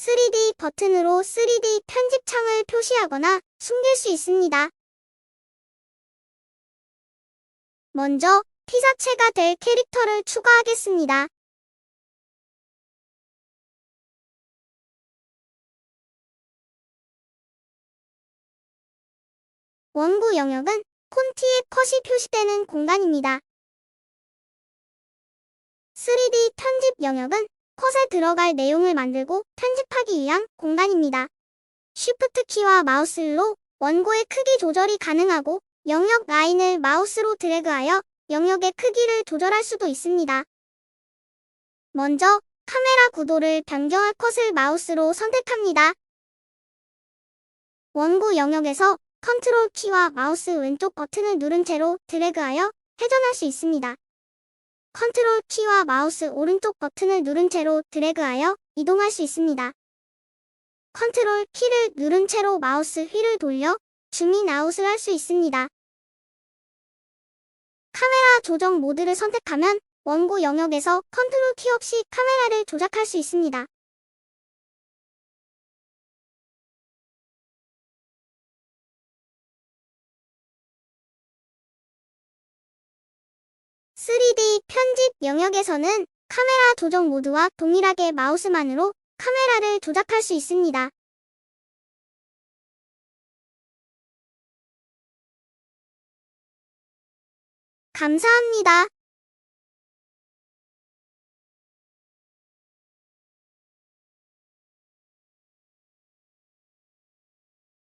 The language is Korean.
3D 버튼으로 3D 편집 창을 표시하거나 숨길 수 있습니다. 먼저 피사체가 될 캐릭터를 추가하겠습니다. 원구 영역은 폰트에 컷이 표시되는 공간입니다. 3D 편집 영역은 컷에 들어갈 내용을 만들고 편집하기 위한 공간입니다. Shift 키와 마우스 로 원고의 크기 조절이 가능하고 영역 라인을 마우스로 드래그하여 영역의 크기를 조절할 수도 있습니다. 먼저 카메라 구도를 변경할 컷을 마우스로 선택합니다. 원고 영역에서 컨트롤 키와 마우스 왼쪽 버튼을 누른 채로 드래그하여 회전할 수 있습니다. 컨트롤 키와 마우스 오른쪽 버튼을 누른 채로 드래그하여 이동할 수 있습니다. 컨트롤 키를 누른 채로 마우스 휠을 돌려 줌인 아웃을 할 수 있습니다. 카메라 조정 모드를 선택하면 원고 영역에서 컨트롤 키 없이 카메라를 조작할 수 있습니다. (3D) 편집 영역에서는 카메라 조정 모드와 동일하게 마우스만으로 카메라를 조작할 수 있습니다. 감사합니다.